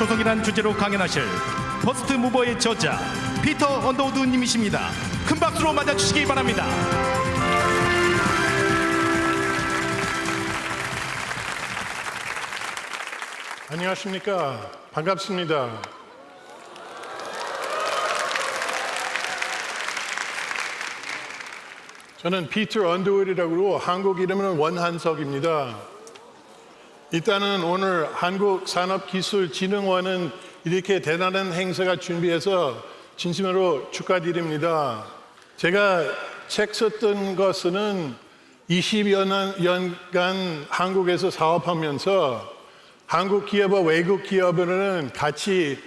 조성이란 주제로 강연하실 퍼스트 무버의 저자 피터 언더우드 님이십니다. 큰 박수로 맞아주시기 바랍니다. 안녕하십니까. 반갑습니다. 저는 피터 언더우드라고 한국 이름은 원한석입니다. 일단은 오늘 한국산업기술진흥원은 이렇게 대단한 행사가 준비해서 진심으로 축하드립니다. 제가 책 썼던 것은 20여 년간 한국에서 사업하면서 한국 기업과 외국 기업은 같이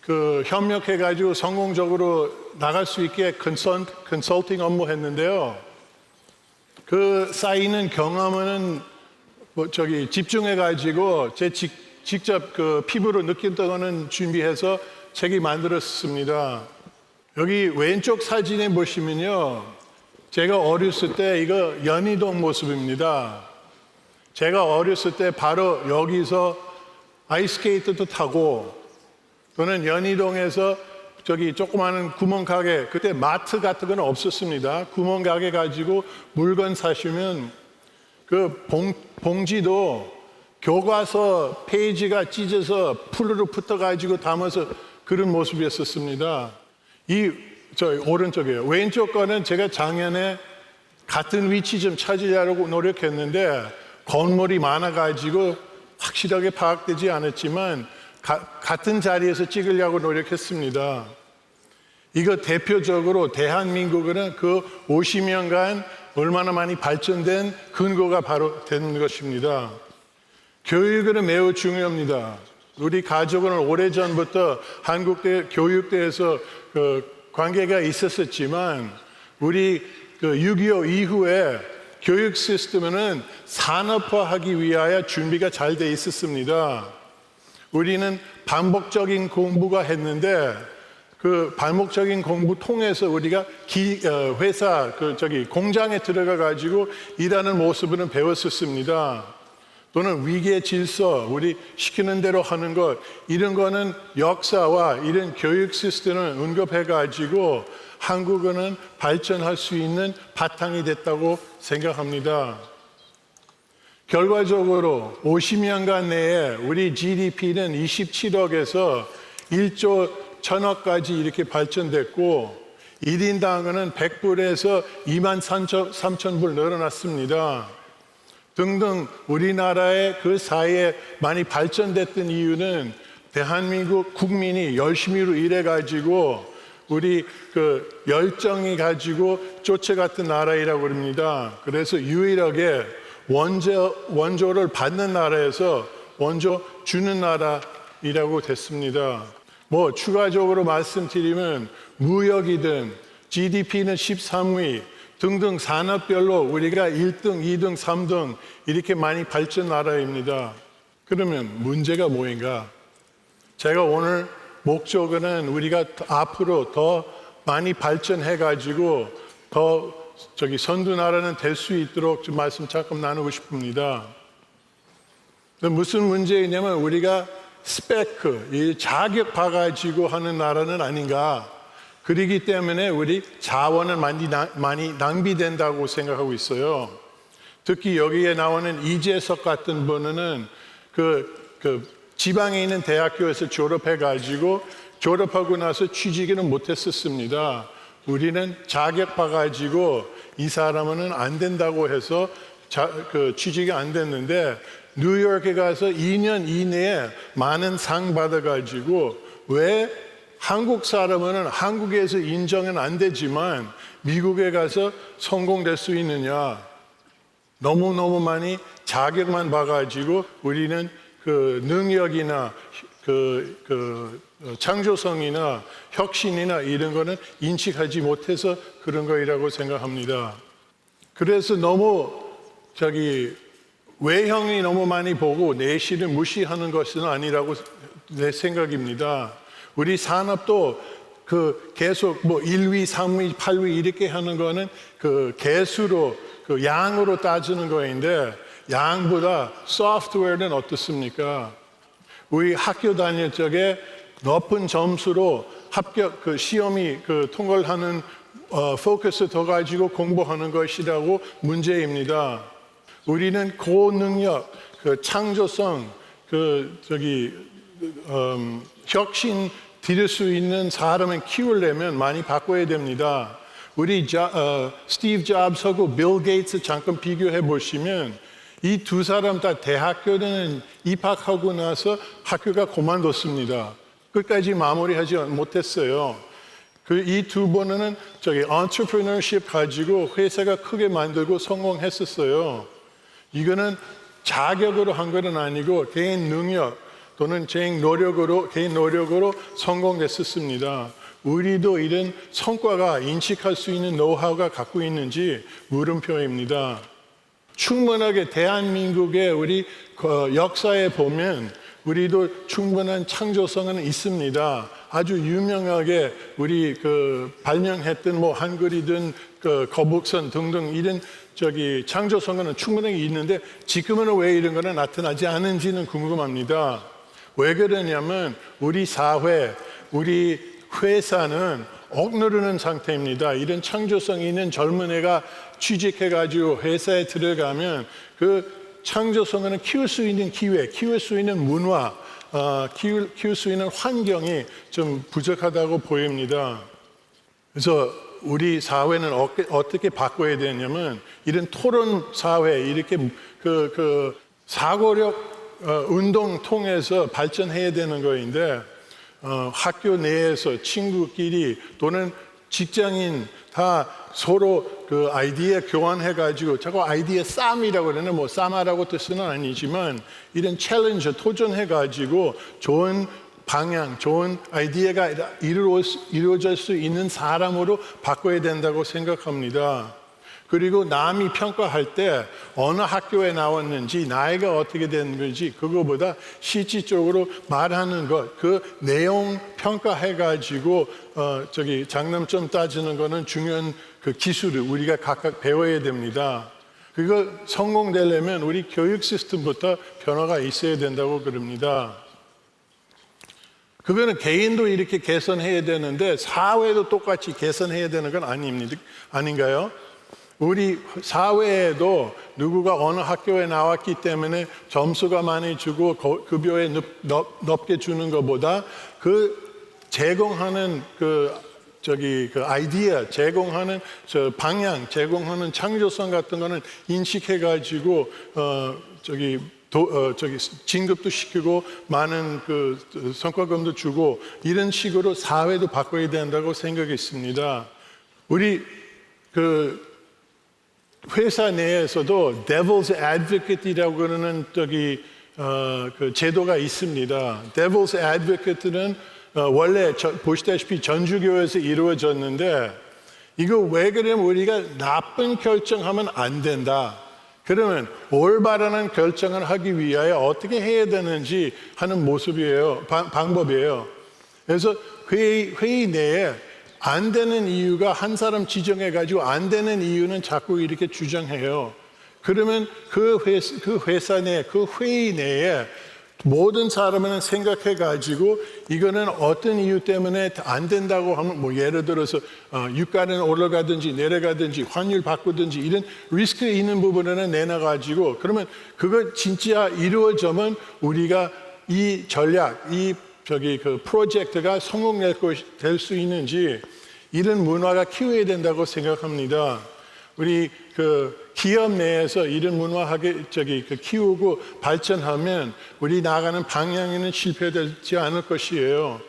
그 협력해가지고 성공적으로 나갈 수 있게 컨설, 컨설팅 업무 했는데요. 그 쌓이는 경험은 뭐 저기 집중해 가지고 제 직, 직접 그 피부로 느꼈던 거는 준비해서 책이 만들었습니다. 여기 왼쪽 사진에 보시면요. 제가 어렸을 때 이거 연희동 모습입니다. 제가 어렸을 때 바로 여기서 아이스케이트도 타고 또는 연희동에서 저기 조그마한 구멍가게 그때 마트 같은 건 없었습니다. 구멍가게 가지고 물건 사시면 그 봉, 봉지도 교과서 페이지가 찢어서 풀로 붙어가지고 담아서 그런 모습이었었습니다. 이, 저, 오른쪽이에요. 왼쪽 거는 제가 작년에 같은 위치 좀 찾으려고 노력했는데 건물이 많아가지고 확실하게 파악되지 않았지만 가, 같은 자리에서 찍으려고 노력했습니다. 이거 대표적으로 대한민국은 그 50년간 얼마나 많이 발전된 근거가 바로 되는 것입니다. 교육은 매우 중요합니다. 우리 가족은 오래전부터 한국대 교육대에서 그 관계가 있었었지만 우리 그 6.25 이후에 교육 시스템은 산업화하기 위하여 준비가 잘 돼 있었습니다. 우리는 반복적인 공부가 했는데 그 반복적인 공부 통해서 우리가 기, 어, 회사 그 저기 공장에 들어가 가지고 일하는 모습을 배웠었습니다. 또는 위기의 질서, 우리 시키는 대로 하는 것 이런 거는 역사와 이런 교육 시스템을 언급해 가지고 한국은 발전할 수 있는 바탕이 됐다고 생각합니다. 결과적으로 50년간 내에 우리 GDP는 27억에서 1조 1000억까지 이렇게 발전됐고 1인당은 100불에서 2만 3천, 3천 불 늘어났습니다. 등등 우리나라의 그 사이에 많이 발전됐던 이유는 대한민국 국민이 열심히로 일해가지고 우리 그 열정이 가지고 쫓아갔던 나라이라고 합니다. 그래서 유일하게 원조, 원조를 받는 나라에서 원조 주는 나라이라고 됐습니다. 뭐 추가적으로 말씀드리면 무역이든 GDP는 13위 등등 산업별로 우리가 1등, 2등, 3등 이렇게 많이 발전 나라입니다. 그러면 문제가 뭐인가? 제가 오늘 목적은 우리가 앞으로 더 많이 발전해 가지고 더 저기 선두 나라는 될 수 있도록 좀 말씀 잠깐 나누고 싶습니다. 무슨 문제이냐면 우리가 스펙, 이 자격 봐가지고 하는 나라는 아닌가. 그러기 때문에 우리 자원은 많이, 많이 낭비된다고 생각하고 있어요. 특히 여기에 나오는 이재석 같은 분은 그, 그 지방에 있는 대학교에서 졸업해가지고 졸업하고 나서 취직은 못했었습니다. 우리는 자격 봐가지고 이 사람은 안 된다고 해서 자, 그 취직이 안 됐는데 뉴욕에 가서 2년 이내에 많은 상 받아가지고 왜 한국 사람은 한국에서 인정은 안 되지만 미국에 가서 성공될 수 있느냐. 너무너무 많이 자격만 봐가지고 우리는 그 능력이나 그, 그 창조성이나 혁신이나 이런 거는 인식하지 못해서 그런 거이라고 생각합니다. 그래서 너무 저기 외형이 너무 많이 보고 내실을 무시하는 것은 아니라고 내 생각입니다. 우리 산업도 그 계속 뭐 1위, 3위, 8위 이렇게 하는 거는 그 개수로 그 양으로 따지는 거인데 양보다 소프트웨어는 어떻습니까? 우리 학교 다닐 적에 높은 점수로 합격 그 시험이 그 통과를 하는 어, 포커스 더 가지고 공부하는 것이라고 문제입니다. 우리는 고능력, 그 창조성, 그 저기 음, 혁신 들일 수 있는 사람을 키우려면 많이 바꿔야 됩니다. 우리 자, 어, 스티브 잡스하고 빌 게이츠 잠깐 비교해 보시면 이 두 사람 다 대학교는 입학하고 나서 학교가 그만뒀습니다. 끝까지 마무리하지 못했어요. 그 이두 분은 저기 entrepreneurship 가지고 회사가 크게 만들고 성공했었어요. 이거는 자격으로 한 것은 아니고 개인 능력 또는 개인 노력으로 개인 노력으로 성공했었습니다. 우리도 이런 성과가 인식할 수 있는 노하우가 갖고 있는지 물음표입니다. 충분하게 대한민국의 우리 그 역사에 보면 우리도 충분한 창조성은 있습니다. 아주 유명하게 우리 그 발명했던 뭐 한글이든 그 거북선 등등 이런 저기 창조성은 충분하게 있는데 지금은 왜 이런 거는 나타나지 않은지는 궁금합니다. 왜 그러냐면 우리 사회, 우리 회사는 억누르는 상태입니다. 이런 창조성 있는 젊은 애가 취직해가지고 회사에 들어가면 그 창조성을 키울 수 있는 기회, 키울 수 있는 문화, 어, 키울, 키울 수 있는 환경이 좀 부족하다고 보입니다. 그래서 우리 사회는 어떻게, 바꿔야 되냐면 이런 토론 사회 이렇게 그, 그 사고력 어, 운동 통해서 발전해야 되는 거인데 어, 학교 내에서 친구끼리 또는 직장인 다 서로 그 아이디어 교환해 가지고 자꾸 아이디어 싸움이라고 그러네. 뭐 싸움하라고 뜻은 아니지만 이런 챌린저 도전해 가지고 좋은 방향, 좋은 아이디어가 이루어, 이루어질 수 있는 사람으로 바꿔야 된다고 생각합니다. 그리고 남이 평가할 때 어느 학교에 나왔는지 나이가 어떻게 되는 건지 그거보다 실질적으로 말하는 것, 그 내용 평가해 가지고 어 저기 장점점 따지는 거는 중요한 그 기술을 우리가 각각 배워야 됩니다. 그거 성공되려면 우리 교육 시스템부터 변화가 있어야 된다고 그럽니다. 그거는 개인도 이렇게 개선해야 되는데 사회도 똑같이 개선해야 되는 건 아닙니다. 아닌가요? 우리 사회에도 누구가 어느 학교에 나왔기 때문에 점수가 많이 주고 급여에 높 게 주는 것보다 그 제공하는 그 저기 그 아이디어 제공하는 저 방향 제공하는 창조성 같은 거는 인식해 가지고 어 저기 도, 어, 저기 진급도 시키고 많은 그 성과금도 주고 이런 식으로 사회도 바꿔야 된다고 생각했습니다. 우리 그 회사 내에서도 devil's advocate이라고 그러는 저기 어, 그 제도가 있습니다. devil's advocate는 어, 원래 저, 보시다시피 전주교에서 이루어졌는데 이거 왜 그러면 우리가 나쁜 결정하면 안 된다. 그러면 올바른 결정을 하기 위하여 어떻게 해야 되는지 하는 모습이에요. 방, 방법이에요. 그래서 회의, 회의 내에 안 되는 이유가 한 사람 지정해 가지고 안 되는 이유는 자꾸 이렇게 주장해요. 그러면 그 회사, 그 회사 내, 그 회의 내에 모든 사람은 생각해 가지고 이거는 어떤 이유 때문에 안 된다고 하면 뭐 예를 들어서 어, 유가는 올라가든지 내려가든지 환율 바꾸든지 이런 리스크 있는 부분에는 내놔 가지고 그러면 그거 진짜 이루어지면 우리가 이 전략 이 저기 그 프로젝트가 성공될 수 있는지 이런 문화가 키워야 된다고 생각합니다. 우리 그 기업 내에서 이런 문화하게 저기 그 키우고 발전하면 우리 나가는 방향에는 실패되지 않을 것이에요.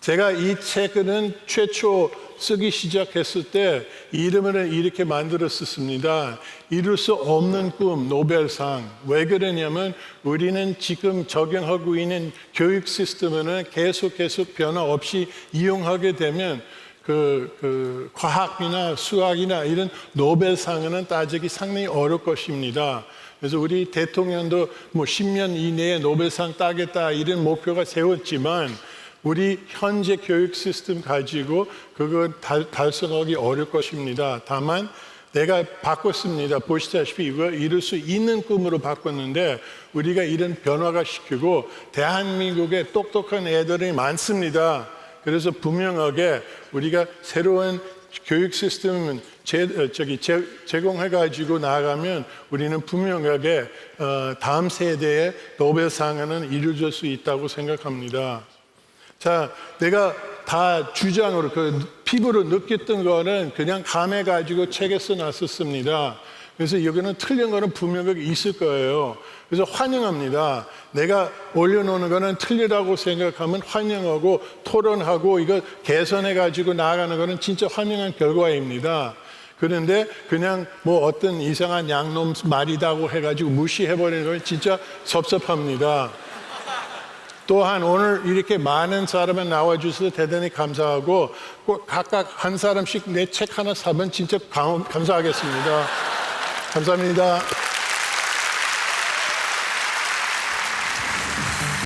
제가 이 책은 최초 쓰기 시작했을 때 이름을 이렇게 만들었습니다. 이룰 수 없는 꿈 노벨상. 왜 그러냐면 우리는 지금 적용하고 있는 교육 시스템은 계속 계속 변화 없이 이용하게 되면 그, 그 과학이나 수학이나 이런 노벨상은 따지기 상당히 어려울 것입니다. 그래서 우리 대통령도 뭐 10년 이내에 노벨상 따겠다 이런 목표가 세웠지만 우리 현재 교육 시스템 가지고 그거 달, 달성하기 어려울 것입니다. 다만 내가 바꿨습니다. 보시다시피 이거 이룰 수 있는 꿈으로 바꿨는데 우리가 이런 변화가 시키고 대한민국에 똑똑한 애들이 많습니다. 그래서 분명하게 우리가 새로운 교육 시스템 제, 어, 저기 제, 제공해 가지고 나아가면 우리는 분명하게 어, 다음 세대에 노벨상은 이루어질 수 있다고 생각합니다. 자, 내가 다 주장으로 그 피부로 느꼈던 거는 그냥 감해 가지고 책에 써놨었습니다. 그래서 여기는 틀린 거는 분명하게 있을 거예요. 그래서 환영합니다. 내가 올려놓는 거는 틀리다고 생각하면 환영하고 토론하고 이거 개선해 가지고 나아가는 거는 진짜 환영한 결과입니다. 그런데 그냥 뭐 어떤 이상한 양놈 말이다고 해가지고 무시해버리는 건 진짜 섭섭합니다. 또한 오늘 이렇게 많은 사람이 나와주셔서 대단히 감사하고 꼭 각각 한 사람씩 내 책 하나 사면 진짜 감- 감사하겠습니다. 감사합니다.